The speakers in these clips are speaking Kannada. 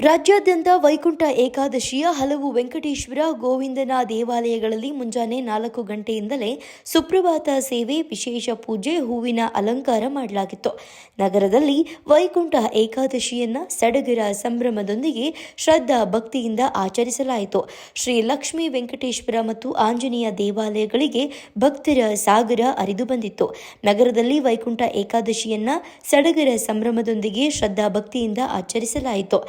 ರಾಜ್ಯಾದ್ಯಂತ ವೈಕುಂಠ ಏಕಾದಶಿಯ ಹಲವು ವೆಂಕಟೇಶ್ವರ ಗೋವಿಂದನ ದೇವಾಲಯಗಳಲ್ಲಿ ಮುಂಜಾನೆ ನಾಲ್ಕು ಗಂಟೆಯಿಂದಲೇ ಸುಪ್ರಭಾತ ಸೇವೆ, ವಿಶೇಷ ಪೂಜೆ, ಹೂವಿನ ಅಲಂಕಾರ ಮಾಡಲಾಗಿತ್ತು. ನಗರದಲ್ಲಿ ವೈಕುಂಠ ಏಕಾದಶಿಯನ್ನ ಸಡಗರ ಸಂಭ್ರಮದೊಂದಿಗೆ ಶ್ರದ್ಧಾ ಭಕ್ತಿಯಿಂದ ಆಚರಿಸಲಾಯಿತು. ಶ್ರೀ ಲಕ್ಷ್ಮೀ ವೆಂಕಟೇಶ್ವರ ಮತ್ತು ಆಂಜನೇಯ ದೇವಾಲಯಗಳಿಗೆ ಭಕ್ತರ ಸಾಗರ ಅರಿದು ಬಂದಿತ್ತು. ನಗರದಲ್ಲಿ ವೈಕುಂಠ ಏಕಾದಶಿಯನ್ನ ಸಡಗರ ಸಂಭ್ರಮದೊಂದಿಗೆ ಶ್ರದ್ಧಾ ಭಕ್ತಿಯಿಂದ ಆಚರಿಸಲಾಯಿತು.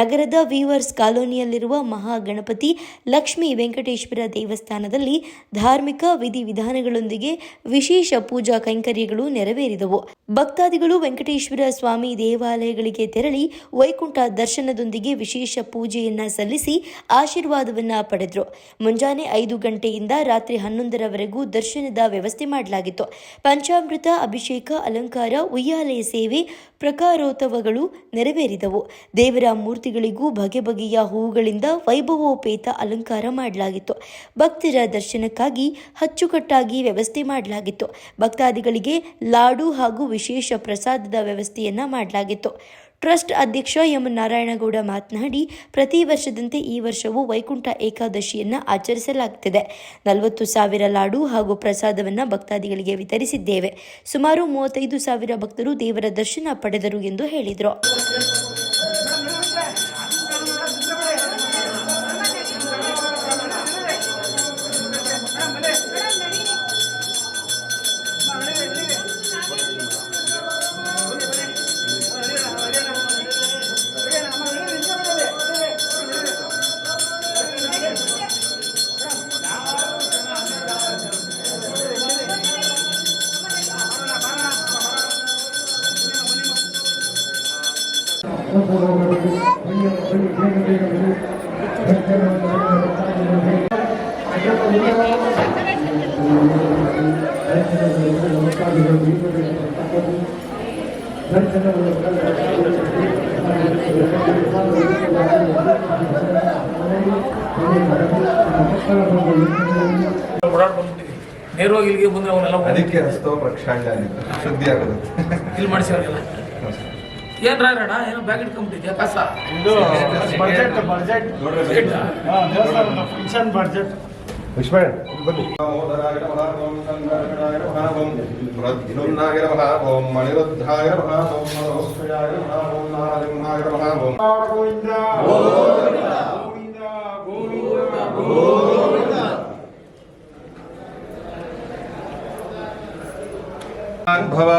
ನಗರದ ವೀವರ್ಸ್ ಕಾಲೋನಿಯಲ್ಲಿರುವ ಮಹಾಗಣಪತಿ ಲಕ್ಷ್ಮೀ ವೆಂಕಟೇಶ್ವರ ದೇವಸ್ಥಾನದಲ್ಲಿ ಧಾರ್ಮಿಕ ವಿಧಿವಿಧಾನಗಳೊಂದಿಗೆ ವಿಶೇಷ ಪೂಜಾ ಕೈಂಕರ್ಯಗಳು ನೆರವೇರಿದವು. ಭಕ್ತಾದಿಗಳು ವೆಂಕಟೇಶ್ವರ ಸ್ವಾಮಿ ದೇವಾಲಯಗಳಿಗೆ ತೆರಳಿ ವೈಕುಂಠ ದರ್ಶನದೊಂದಿಗೆ ವಿಶೇಷ ಪೂಜೆಯನ್ನ ಸಲ್ಲಿಸಿ ಆಶೀರ್ವಾದವನ್ನ ಪಡೆದರು. ಮುಂಜಾನೆ ಐದು ಗಂಟೆಯಿಂದ ರಾತ್ರಿ ಹನ್ನೊಂದರವರೆಗೂ ದರ್ಶನದ ವ್ಯವಸ್ಥೆ ಮಾಡಲಾಗಿತ್ತು. ಪಂಚಾಮೃತ, ಅಭಿಷೇಕ, ಅಲಂಕಾರ, ಉಯ್ಯಾಲಯ ಸೇವೆ, ಪ್ರಕಾರೋತ್ಸವಗಳು ನೆರವೇರಿದವು. ದೇವರ ಮೂರ್ತಿಗಳಿಗೂ ಬಗೆ ಬಗೆಯ ಹೂವುಗಳಿಂದ ವೈಭವೋಪೇತ ಅಲಂಕಾರ ಮಾಡಲಾಗಿತ್ತು. ಭಕ್ತರ ದರ್ಶನಕ್ಕಾಗಿ ಅಚ್ಚುಕಟ್ಟಾಗಿ ವ್ಯವಸ್ಥೆ ಮಾಡಲಾಗಿತ್ತು. ಭಕ್ತಾದಿಗಳಿಗೆ ಲಾಡು ಹಾಗೂ ವಿಶೇಷ ಪ್ರಸಾದದ ವ್ಯವಸ್ಥೆಯನ್ನ ಮಾಡಲಾಗಿತ್ತು. ಟ್ರಸ್ಟ್ ಅಧ್ಯಕ್ಷ ಎಂ ನಾರಾಯಣಗೌಡ ಮಾತನಾಡಿ, ಪ್ರತಿ ವರ್ಷದಂತೆ ಈ ವರ್ಷವೂ ವೈಕುಂಠ ಏಕಾದಶಿಯನ್ನ ಆಚರಿಸಲಾಗುತ್ತಿದೆ ನಲವತ್ತು ಸಾವಿರ ಲಾಡು ಹಾಗೂ ಪ್ರಸಾದವನ್ನು ಭಕ್ತಾದಿಗಳಿಗೆ ವಿತರಿಸಿದ್ದೇವೆ. ಸುಮಾರು ಮೂವತ್ತೈದು ಸಾವಿರ ಭಕ್ತರು ದೇವರ ದರ್ಶನ ಪಡೆದರು ಎಂದು ಹೇಳಿದರು. ನೇರವಾಗಿ ಇಲ್ಲಿಗೆ ಬಂದ್ರೆ ಅವನ್ನೆಲ್ಲ ಅದಕ್ಕೆ ಹಸ್ತೋ ಪ್ರಕ್ಷಾಳ್ಯ ಅಂದಿದ್ದು. ಶುದ್ಧಿ ಆಗುತ್ತೆ ಇಲ್ಲಿ ಮಾಡಿಸಿವ್ರಿಗೆಲ್ಲ ಏನ್ ರಾಯಣ್ಣ ಏನೋ ಬ್ಯಾಗ್ ಇಟ್ಕೊಂಡ್ಬಿಟ್ಟಿದ್ಯಾ ಕಸ ಇದು ಬಜೆಟ್ ಬಜೆಟ್ ದೇವಸ್ಥಾನದ ಫಂಕ್ಷನ್ ಬಜೆಟ್ ವಿಶ್ವಣ್ಣ ಬನ್ನಿ ಓಂ ನಮಃ ಓಂ ಸಂಗರ್ಷಣಾಯ ನಮಃ ಓಂ ಪ್ರದ್ಯುಮ್ನಾಯ ನಮಃ ಓಂ ಮಣಿರುದ್ಧಾಯ ನಮಃ ಓಂ ಮನೋಕ್ಷಯಾಯ ನಮಃ ಓಂ ನಾರಸಿಂಹಾಯ ನಮಃ ಓಂ ಗೋವಿಂದ ಗೋವಿಂದ ಗೋವಿಂದ ಭವ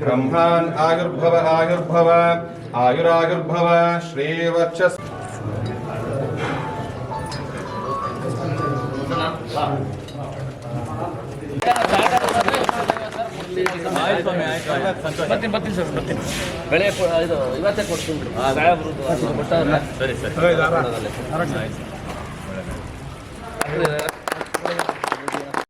ಬ್ರಹ್ಮಾನ್ ಆಯುರ್ಭವ ಆಯುರ್ಭವ ಆಯುರಾಯುರ್ಭವ ಶ್ರೀವರ್ಚಸ್ ಬರ್ತೀನಿ ಬರ್ತೀನಿ ಸರ್ ಬರ್ತೀನಿ ಬೆಳೆ ಕೊ- ಇದು ಇವತ್ತೇ ಕೊಡ್ತೀನಿ ಸಾಹೇಬ್ರದ್ದು ಅದು ಕೊಟ್ಟವ್ರಲ್ಲ? ಸರಿ ಸರಿ